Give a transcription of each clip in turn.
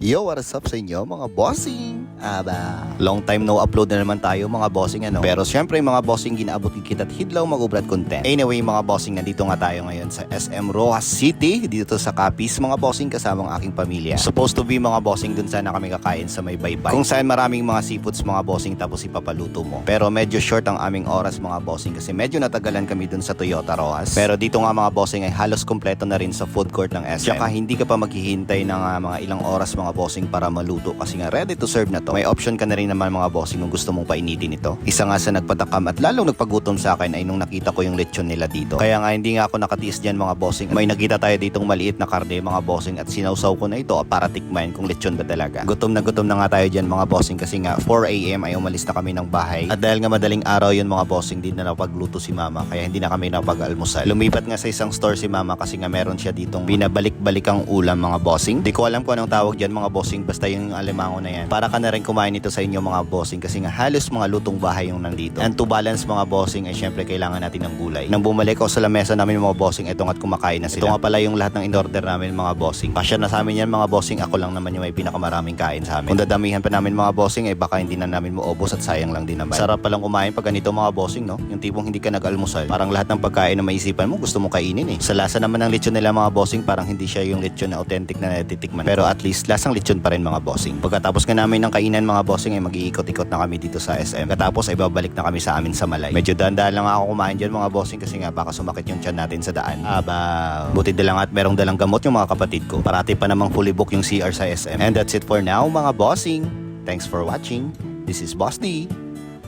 Yo, what up sa inyo mga bossing? Aba, long time no upload na naman tayo mga bossing ano. Pero syempre mga bossing ginaabot kita at hidlaw magubrat content. Anyway mga bossing, nandito nga tayo ngayon sa SM Rojas City, dito sa Capiz mga bossing kasama ang aking pamilya. Supposed to be mga bossing dun sana kami kakain sa may baybay. Kung saan maraming mga seafoods mga bossing tapos ipapaluto mo. Pero medyo short ang aming oras mga bossing kasi medyo natagalan kami dun sa Toyota Rojas. Pero dito nga mga bossing ay halos kompleto na rin sa food court ng SM. Tsaka hindi ka pa maghihintay ng ah, mga ilang oras mga bossing para maluto kasi nga ready to serve na to. May option ka na rin naman mga bossing kung gusto mong painitin ito. Isa nga sa nagpatakam at lalong nagpagutom sa akin ay nung nakita ko yung lechon nila dito. Kaya nga hindi nga ako nakatiis dyan mga bossing. May nakita tayo ditong maliit na karne mga bossing at sinausaw ko na ito para tikman kung lechon ba talaga. Gutom na gutom na nga tayo dyan mga bossing kasi nga 4am ay umalis na kami ng bahay. At dahil nga madaling araw yun mga bossing din na napagluto si mama kaya hindi na kami napag-almusal. Lumipat nga sa isang store si mama kasi nga meron siya ditong binabalik-balik ang ulam mga bossing. Di ko alam kung anong tawag dyan mga bossing basta yung alimango na yan. Para ka na rin kumain ito sa inyo mga bossing kasi nga halos mga lutong bahay yung nandito. And to balance mga bossing ay syempre kailangan natin ng gulay. Nang bumalik ako sa lamesa namin mga bossing, ito nga't kumakain na sila. Ito nga pala yung lahat ng in-order namin mga bossing. Pasya na sa amin yan mga bossing, ako lang naman yung may pinakamaraming kain sa amin. Kung dadamihan pa namin mga bossing, ay baka hindi na namin maubos at sayang lang din naman. Sarap palang kumain pag ganito mga bossing, no? Yung tipong hindi ka nag-almusal. Parang lahat ng pagkain na maisipan mo, gusto mo kainin eh. Sa lasa naman ng lechon nila mga bossing, parang hindi siya yung lechon na authentic na natitikman. Pero at least, lasang lechon pa rin mga bossing. Pagkatapos nga namin ng kainan mga bossing, ay mag-iikot-ikot na kami dito sa SM. Katapos ay babalik na kami sa amin sa Malay. Medyo dahan-dahan lang ako kumain dyan mga bossing kasi nga baka sumakit yung tiyan natin sa daan. Aba, buti lang at merong dalang gamot yung mga kapatid ko. Parati pa namang fully book yung CR sa SM. And that's it for now mga bossing. Thanks for watching. This is Boss D.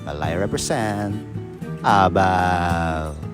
Malay represent. Aba.